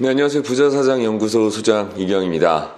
네, 안녕하세요. 부자사장 연구소 소장 이경입니다.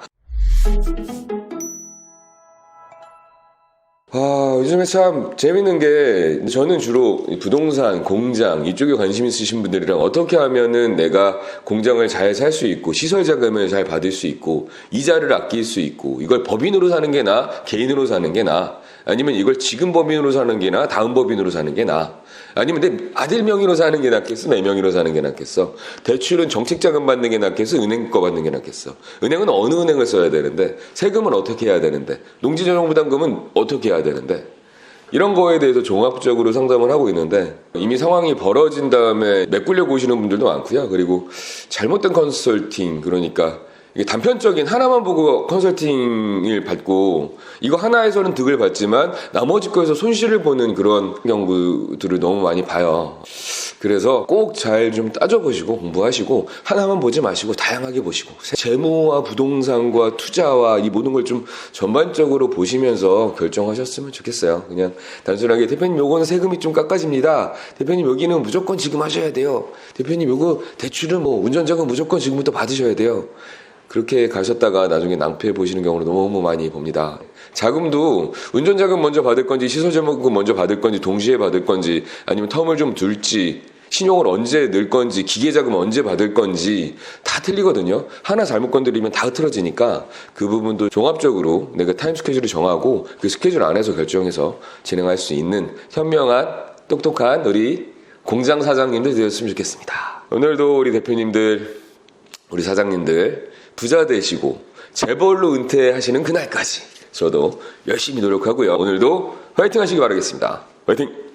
아, 요즘에 참 재밌는 게 저는 주로 이 부동산, 공장 이쪽에 관심 있으신 분들이랑 어떻게 하면은 내가 공장을 잘 살 수 있고 시설 자금을 잘 받을 수 있고 이자를 아낄 수 있고 이걸 법인으로 사는 게 나, 개인으로 사는 게 나, 아니면 이걸 지금 법인으로 사는 게 나, 다음 법인으로 사는 게 나, 아니면 내 아들 명의로 사는 게 낫겠어, 내 명의로 사는 게 낫겠어. 대출은 정책 자금 받는 게 낫겠어, 은행 거 받는 게 낫겠어. 은행은 어느 은행을 써야 되는데, 세금은 어떻게 해야 되는데, 농지조정부담금은 어떻게 해야 되는데, 이런 거에 대해서 종합적으로 상담을 하고 있는데 이미 상황이 벌어진 다음에 메꾸려고 오시는 분들도 많고요. 그리고 잘못된 컨설팅 그러니까 단편적인 하나만 보고 컨설팅을 받고 이거 하나에서는 득을 받지만 나머지 거에서 손실을 보는 그런 경우들을 너무 많이 봐요. 그래서 꼭 잘 좀 따져보시고 공부하시고 하나만 보지 마시고 다양하게 보시고 재무와 부동산과 투자와 이 모든 걸 좀 전반적으로 보시면서 결정하셨으면 좋겠어요. 그냥 단순하게 대표님 요거는 세금이 좀 깎아집니다. 대표님 여기는 무조건 지금 하셔야 돼요. 대표님 요거 대출은 뭐 운전자금 무조건 지금부터 받으셔야 돼요. 그렇게 가셨다가 나중에 낭패 보시는 경우를 너무 많이 봅니다. 자금도 운전자금 먼저 받을 건지 시설자금 먼저 받을 건지 동시에 받을 건지 아니면 텀을 좀 둘지 신용을 언제 넣을 건지 기계자금 언제 받을 건지 다 틀리거든요. 하나 잘못 건드리면 다 흐트러지니까 그 부분도 종합적으로 내가 타임 스케줄을 정하고 그 스케줄 안에서 결정해서 진행할 수 있는 현명한 똑똑한 우리 공장 사장님들 되었으면 좋겠습니다. 오늘도 우리 대표님들 우리 사장님들 부자 되시고 재벌로 은퇴하시는 그날까지 저도 열심히 노력하고요. 오늘도 화이팅 하시기 바라겠습니다. 화이팅!